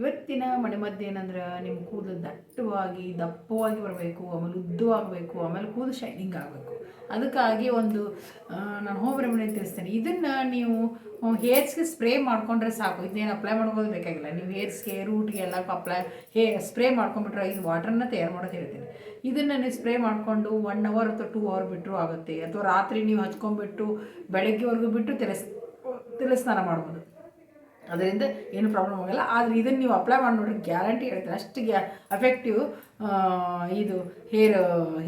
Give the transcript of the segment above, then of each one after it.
ಇವತ್ತಿನ ಮನೆಮದ್ದು ಏನಂದ್ರೆ ನಿಮ್ಮ ಕೂದಲು ದಟ್ಟವಾಗಿ, ದಪ್ಪವಾಗಿ ಬರಬೇಕು, ಆಮೇಲೆ ಉದ್ದವಾಗಬೇಕು, ಆಮೇಲೆ ಕೂದಲು ಶೈನಿಂಗ್ ಆಗಬೇಕು. ಅದಕ್ಕಾಗಿ ಒಂದು ನಾನು ಹೋಮ್ ರೆಮಿಡಿ ತಿಳಿಸ್ತೇನೆ ಇದನ್ನು ನೀವು ಹೇರ್ಸ್ಗೆ ಸ್ಪ್ರೇ ಮಾಡ್ಕೊಂಡ್ರೆ ಸಾಕು. ಇದನ್ನೇನು ಅಪ್ಲೈ ಮಾಡ್ಬೋದು ಬೇಕಾಗಿಲ್ಲ. ನೀವು ಹೇರ್ಸ್ಗೆ ರೂಟ್ಗೆ ಎಲ್ಲ ಅಪ್ಲೈ ಹೇ ಸ್ಪ್ರೇ ಮಾಡ್ಕೊಂಡ್ಬಿಟ್ರೆ ಇದು ವಾಟರ್ನ ತಯಾರು ಮಾಡೋದು ಹೇಳ್ತೀನಿ. ಇದನ್ನು ನೀವು ಸ್ಪ್ರೇ ಮಾಡಿಕೊಂಡು ಒನ್ ಅವರ್ ಅಥವಾ ಟೂ ಅವರ್ ಬಿಟ್ಟರು ಆಗುತ್ತೆ. ಅಥವಾ ರಾತ್ರಿ ನೀವು ಹಚ್ಕೊಂಡ್ಬಿಟ್ಟು ಬೆಳಗ್ಗೆವರೆಗೂ ಬಿಟ್ಟು ತಲೆ ತಲೆ ಸ್ನಾನ ಮಾಡ್ಬೋದು. ಅದರಿಂದ ಏನು ಪ್ರಾಬ್ಲಮ್ ಆಗಲ್ಲ. ಆದರೆ ಇದನ್ನು ನೀವು ಅಪ್ಲೈ ಮಾಡಿ ನೋಡ್ರಿ ಗ್ಯಾರಂಟಿ ಹೇಳ್ತಾರೆ ಅಷ್ಟು ಗ್ಯಾ ಅಫೆಕ್ಟಿವ್ ಇದು ಹೇರ್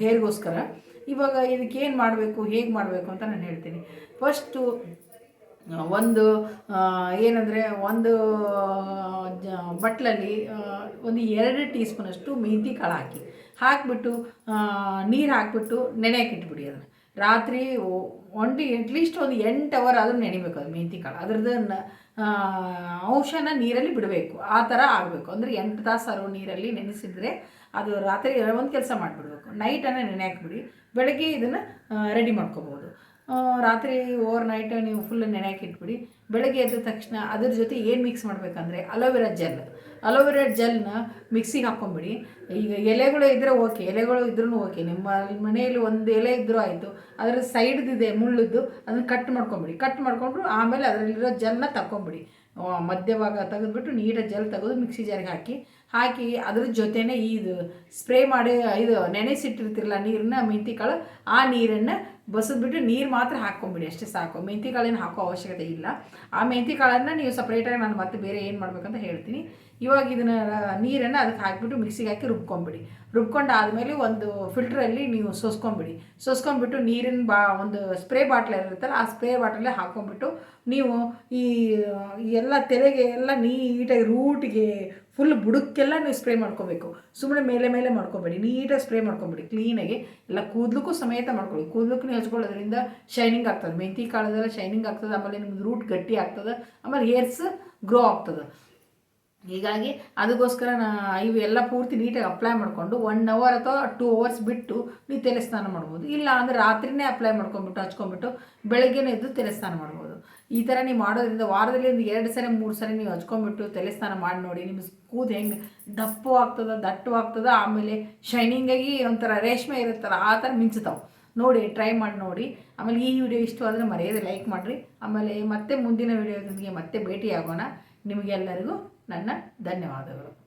ಹೇರ್ಗೋಸ್ಕರ ಇವಾಗ ಇದಕ್ಕೆ ಏನು ಮಾಡಬೇಕು, ಹೇಗೆ ಮಾಡಬೇಕು ಅಂತ ನಾನು ಹೇಳ್ತೀನಿ. ಫಸ್ಟು ಒಂದು ಏನಂದರೆ ಒಂದು ಬಟ್ಲಲ್ಲಿ ಒಂದು ಎರಡು ಟೀ ಸ್ಪೂನಷ್ಟು ಮೆಂತಿ ಕಾಳು ಹಾಕಿ. ಹಾಕಿಬಿಟ್ಟು ನೀರು ಹಾಕಿಬಿಟ್ಟು ನೆನೆಯಕ್ಕೆ ಇಟ್ಬಿಡಿ ಅದನ್ನು. ರಾತ್ರಿ ಒಂಟಿ ಅಟ್ಲೀಸ್ಟ್ ಒಂದು ಎಂಟು ಅವರ್ ಆದರೂ ನೆನಿಬೇಕು ಅದು ಮೆಂತಿ ಕಾಳು. ಅದ್ರದ್ದು ಅಂಶನ ನೀರಲ್ಲಿ ಬಿಡಬೇಕು. ಆ ಥರ ಆಗಬೇಕು. ಅಂದರೆ ಎಂಟು ತಾಸಾರು ನೀರಲ್ಲಿ ನೆನೆಸಿದರೆ ಅದು ರಾತ್ರಿ ಒಂದು ಕೆಲಸ ಮಾಡಿಬಿಡ್ಬೇಕು. ನೈಟನ್ನು ನೆನೆ ಹಾಕ್ಬಿಡಿ ಬೆಳಗ್ಗೆ ಇದನ್ನು ರೆಡಿ ಮಾಡ್ಕೋಬೋದು. ರಾತ್ರಿ ಓವರ್ ನೈಟ್ ನೀವು ಫುಲ್ ನೆನೆ ಹಾಕಿಟ್ಬಿಡಿ. ಬೆಳಗ್ಗೆ ಎದ್ದ ತಕ್ಷಣ ಅದ್ರ ಜೊತೆ ಏನು ಮಿಕ್ಸ್ ಮಾಡಬೇಕಂದ್ರೆ ಅಲೋವೆರಾ ಜೆಲ್ ಅಲೋವೆರಾ ಜೆಲ್ನ ಮಿಕ್ಸಿಗೆ ಹಾಕ್ಕೊಂಬಿಡಿ ಈಗ ಎಲೆಗಳು ಇದ್ದರೆ ಓಕೆ ಎಲೆಗಳು ಇದ್ರೂ ಓಕೆ ನಿಮ್ಮ ಮನೆಯಲ್ಲಿ ಒಂದು ಎಲೆ ಇದ್ದರೂ ಆಯಿತು. ಅದರ ಸೈಡ್ದಿದೆ ಮುಳ್ಳದ್ದು, ಅದನ್ನು ಕಟ್ ಮಾಡ್ಕೊಂಬಿಡಿ. ಕಟ್ ಮಾಡ್ಕೊಂಡ್ರು ಆಮೇಲೆ ಅದರಲ್ಲಿರೋ ಜೆಲ್ನ ತಗೊಂಬಿಡಿ ಮಧ್ಯಭಾಗ ತೆಗೆದ್ಬಿಟ್ಟು ನೀಟಾಗಿ ಜೆಲ್ ತೆಗೆದು ಮಿಕ್ಸಿ ಜಾರಿಗೆ ಹಾಕಿ. ಹಾಕಿ ಅದ್ರ ಜೊತೆನೇ ಇದು ಸ್ಪ್ರೇ ಮಾಡಿ, ಇದು ನೆನೆಸಿಟ್ಟಿರ್ತಿರಲ್ಲ ನೀರನ್ನ ಮೆಂತಿ ಕಾಳು ಆ ನೀರನ್ನು ಬಸದ್ಬಿಟ್ಟು ನೀರು ಮಾತ್ರ ಹಾಕ್ಕೊಂಬಿಡಿ, ಅಷ್ಟೇ ಸಾಕು. ಮೆಂತಿ ಕಾಳೇನು ಹಾಕೋ ಅವಶ್ಯಕತೆ ಇಲ್ಲ. ಆ ಮೆಂತಿ ಕಾಳನ್ನು ನೀವು ಸಪ್ರೇಟಾಗಿ ನಾನು ಮತ್ತೆ ಬೇರೆ ಏನು ಮಾಡಬೇಕಂತ ಹೇಳ್ತೀನಿ. ಇವಾಗ ಇದನ್ನು ನೀರನ್ನು ಅದಕ್ಕೆ ಹಾಕಿಬಿಟ್ಟು ಮಿಕ್ಸಿಗೆ ಹಾಕಿ ರುಬ್ಕೊಂಬಿಡಿ. ರುಬ್ಕೊಂಡು ಆದಮೇಲೆ ಒಂದು ಫಿಲ್ಟ್ರಲ್ಲಿ ನೀವು ಸೋಸ್ಕೊಂಬಿಡಿ. ಸೋಸ್ಕೊಂಬಿಟ್ಟು ನೀರಿನ ಬಾ, ಒಂದು ಸ್ಪ್ರೇ ಬಾಟ್ಲ್ ಇರುತ್ತಲ್ಲ, ಆ ಸ್ಪ್ರೇ ಬಾಟ್ಲಲ್ಲೇ ಹಾಕ್ಕೊಂಬಿಟ್ಟು ನೀವು ಈ, ಎಲ್ಲ ತೆಲೆಗೆ ಎಲ್ಲ ನೀಟಾಗಿ ರೂಟಿಗೆ ಫುಲ್ ಬುಡಕ್ಕೆಲ್ಲ ನೀವು ಸ್ಪ್ರೇ ಮಾಡ್ಕೋಬೇಕು. ಸುಮ್ಮನೆ ಮೇಲೆ ಮೇಲೆ ಮಾಡ್ಕೊಬೇಡಿ. ನೀಟಾಗಿ ಸ್ಪ್ರೇ ಮಾಡ್ಕೊಬೇಡಿ. ಕ್ಲೀನಾಗಿ ಎಲ್ಲ ಕೂದಲಕ್ಕೂ ಸಮೇತ ಮಾಡ್ಕೊಳ್ಳಿ. ಕೂದಲಕ್ಕೂ ಹಚ್ಕೊಳ್ಳೋದ್ರಿಂದ ಶೈನಿಂಗ್ ಆಗ್ತದೆ. ಮೆಂತಿ ಕಾಳದೆಲ್ಲ ಶೈನಿಂಗ್ ಆಗ್ತದೆ. ಆಮೇಲೆ ನಿಮ್ದು ರೂಟ್ ಗಟ್ಟಿ ಆಗ್ತದೆ. ಆಮೇಲೆ ಹೇರ್ಸ್ ಗ್ರೋ ಆಗ್ತದೆ. ಹೀಗಾಗಿ ಅದಕ್ಕೋಸ್ಕರ ನಾ ಇವು ಎಲ್ಲ ಪೂರ್ತಿ ನೀಟಾಗಿ ಅಪ್ಲೈ ಮಾಡಿಕೊಂಡು ಒನ್ ಅವರ್ ಅಥವಾ ಟೂ ಅವರ್ಸ್ ಬಿಟ್ಟು ನೀವು ತಲೆ ಸ್ನಾನ ಮಾಡ್ಬೋದು. ಇಲ್ಲ ಅಂದರೆ ರಾತ್ರಿನೇ ಅಪ್ಲೈ ಮಾಡ್ಕೊಂಬಿಟ್ಟು ಹಚ್ಕೊಂಬಿಟ್ಟು ಬೆಳಗ್ಗೆನೇ ಎದ್ದು ತಲೆ ಸ್ನಾನ ಮಾಡ್ಬೋದು. ಈ ಥರ ನೀವು ಮಾಡೋದ್ರಿಂದ ವಾರದಲ್ಲಿ ಒಂದು ಎರಡು ಸರಿ, ಮೂರು ಸರಿ ನೀವು ಹಚ್ಕೊಂಬಿಟ್ಟು ತಲೆ ಸ್ನಾನ ಮಾಡಿ ನೋಡಿ, ನಿಮ್ಮ ಕೂದ್ ಹೆಂಗೆ ದಪ್ಪು ಆಗ್ತದ, ದಟ್ಟು ಆಗ್ತದ, ಆಮೇಲೆ ಶೈನಿಂಗಾಗಿ ಒಂಥರ ರೇಷ್ಮೆ ಇರುತ್ತಲ್ಲ, ಆ ಥರ ಮಿಂಚ್ತಾವೆ ನೋಡಿ ಟ್ರೈ ಮಾಡಿ ನೋಡಿ. ಆಮೇಲೆ ಈ ವಿಡಿಯೋ ಇಷ್ಟವಾದರೆ ಮರೆಯದೆ ಲೈಕ್ ಮಾಡಿರಿ. ಆಮೇಲೆ ಮತ್ತೆ ಮುಂದಿನ ವಿಡಿಯೋದೊಂದಿಗೆ ಮತ್ತೆ ಭೇಟಿಯಾಗೋಣ. ನಿಮಗೆಲ್ಲರಿಗೂ ನನ್ನ ಧನ್ಯವಾದಗಳು.